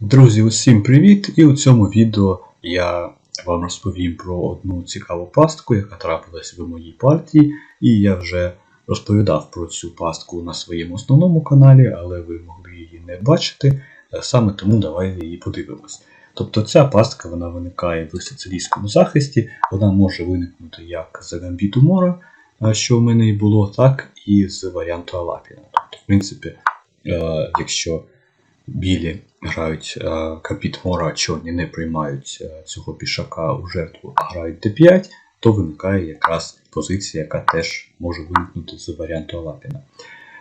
Друзі, усім привіт! І у цьому відео я вам розповім про одну цікаву пастку, яка трапилась в моїй партії, і я вже розповідав про цю пастку на своєму основному каналі, але ви могли її не бачити, е, саме тому давайте її подивимось. Тобто ця пастка вона виникає в сицилійському захисті, вона може виникнути як з гамбіту Мора, е, що в мене і було, так і з варіанту Алапіна. Тобто, в принципі, е, якщо білі грають е, капіт Мора, чорні не приймають е, цього пішака у жертву, а грають d5, то виникає якраз позиція, яка теж може виникнути з варіанту Алапіна.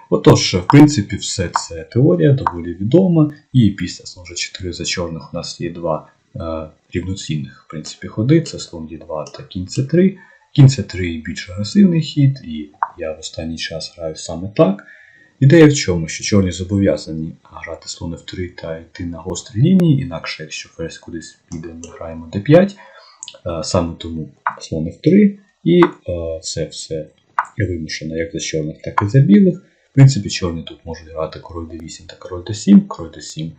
Отож, в принципі, все це теорія доволі відома, і після слон G4 за чорних у нас є два е, рівноцінних в принципі, ходи: це слон Е2 та кінь С3. Кінь С3 більш агресивний хід, і я в останній час граю саме так. Ідея в чому, що чорні зобов'язані грати слон F3 та йти на гострі лінії, інакше, якщо ферзь кудись піде, ми граємо d5, Е, саме тому слон F3, і е, це все вимушено як за чорних, так і за білих. В принципі, чорні тут можуть грати король d8 та король d7. Король d7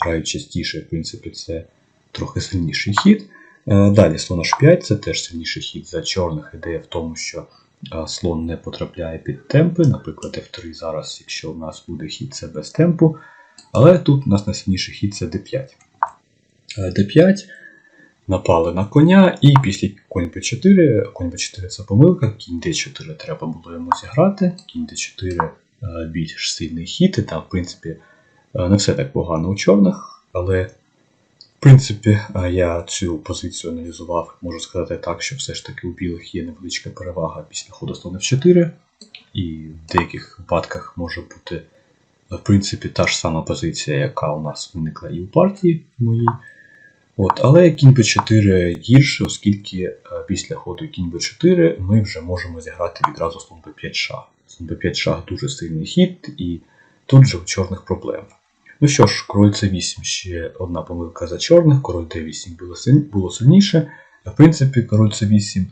грають частіше, в принципі, це трохи сильніший хід. Е, Далі слон h5 це теж сильніший хід за чорних. Ідея в тому, що слон не потрапляє під темпи. Наприклад, F3 зараз, якщо у нас буде хід, це без темпу. Але тут у нас найсильніший хід це d5. Е, d5 напали на коня, і після конь b4, конь b4 це помилка, кінь d4 треба було йому зіграти, кінь d4 е, більш сильний хід, і там, в принципі, е, не все так погано у чорних, але в принципі, е, я цю позицію аналізував, можу сказати так, що все ж таки у білих є невеличка перевага після ходу слон f4, і в деяких випадках може бути, е, в принципі, та ж сама позиція, яка у нас виникла і у партії моїй. От, але кінь b4 гірше, оскільки е, після ходу кінь b4 ми вже можемо зіграти відразу слон b5 шах. Слон b5 шах дуже сильний хід, і тут же у чорних проблем. Ну що ж, король c8 ще одна помилка за чорних, король d8 було, силь... було сильніше. В принципі, король c8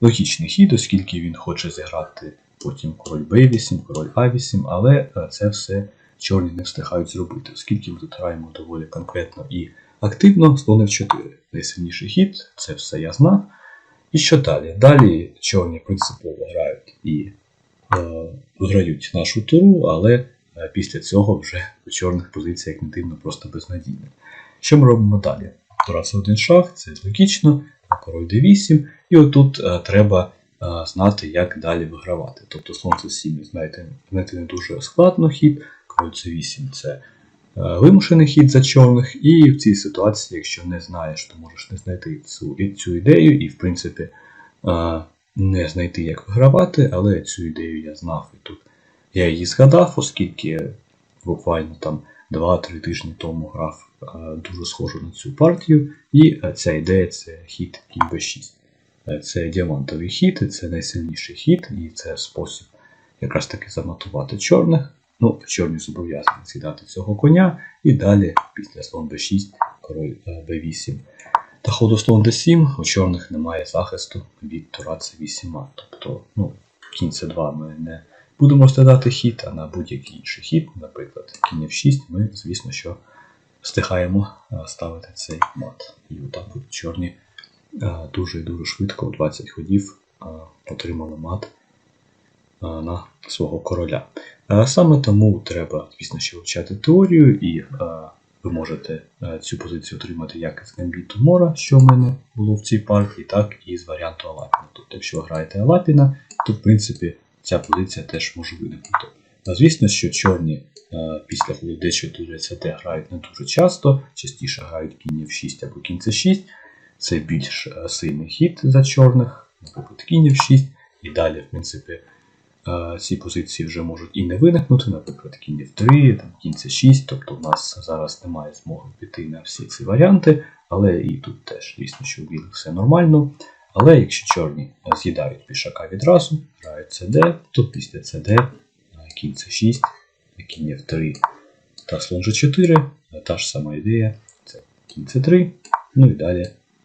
логічний хід, оскільки він хоче зіграти потім король b8, король a8, але е, це все чорні не встигають зробити, оскільки ми тут граємо доволі конкретно і активно слон f4. Найсильніший хід, це все я знав. І що далі? Далі чорні принципово грають і е, виграють нашу туру, але після цього вже у чорних позиція, як не дивно, просто безнадійна. Що ми робимо далі? Тура один шах, це логічно, король d8, і отут е, треба е, знати, як далі вигравати. Тобто слон c7, знаєте, знаєте, не дуже складно хід, король c8 це е, вимушений хід за чорних, і в цій ситуації, якщо не знаєш, то можеш не знайти цю, цю ідею, і в принципі е, не знайти, як вигравати, але цю ідею я знав і тут. Я її згадав, оскільки буквально там 2-3 тижні тому грав е, дуже схожу на цю партію, і е, ця ідея це хід кінь b6. Е, Це діамантовий хід, і це найсильніший хід, і це спосіб якраз таки заматувати чорних. Ну, чорні зобов'язані з'їдати цього коня, і далі після слон b6, король е, b8. Та ходу слон d7 у чорних немає захисту від тура c8. Тобто, ну, кінь c2 ми не будемо розглядати хід, а на будь-який інший хід, наприклад, кінь f6, ми, звісно, що встигаємо ставити цей мат. І отак от чорні дуже і дуже швидко, у 20 ходів, отримали мат на свого короля. Саме тому треба, звісно, ще вивчати теорію, і ви можете цю позицію отримати як із гамбіту Мора, що в мене було в цій партії, так і з варіанту Алапіна. Тобто, якщо ви граєте Алапіна, то в принципі ця позиція теж може виникнути. А звісно, що чорні е, після ходу d4 ЦТ грають не дуже часто, частіше грають кінь f6 або кінь c6. Це більш е, сильний хід за чорних, наприклад, кінь f6. І далі, в принципі, е, ці позиції вже можуть і не виникнути, наприклад, кінь f3, там, кінь c6. Тобто в нас зараз немає змоги піти на всі ці варіанти, але і тут теж, звісно, що у білих все нормально. Але якщо чорні з'їдають пішака відразу, грають CD, то після CD е, кінь c6, кінь f3 та слон g4, е, та ж сама ідея, це кінь c3, ну і далі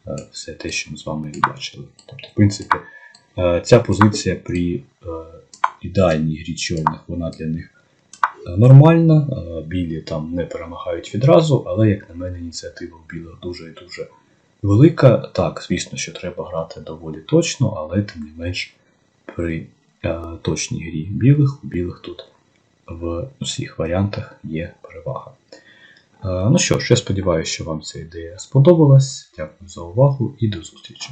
е, все те, що ми з вами і бачили. Тобто, в принципі, е, ця позиція при е, ідеальній грі чорних, вона для них е, нормальна, е, білі там не перемагають відразу, але, як на мене, ініціатива в білих дуже і дуже велика. Так, звісно, що треба грати доволі точно, але тим не менш при е, точній грі білих, у білих тут в усіх варіантах є перевага. Е, Ну що ж, я сподіваюся, що вам ця ідея сподобалась. Дякую за увагу і до зустрічі.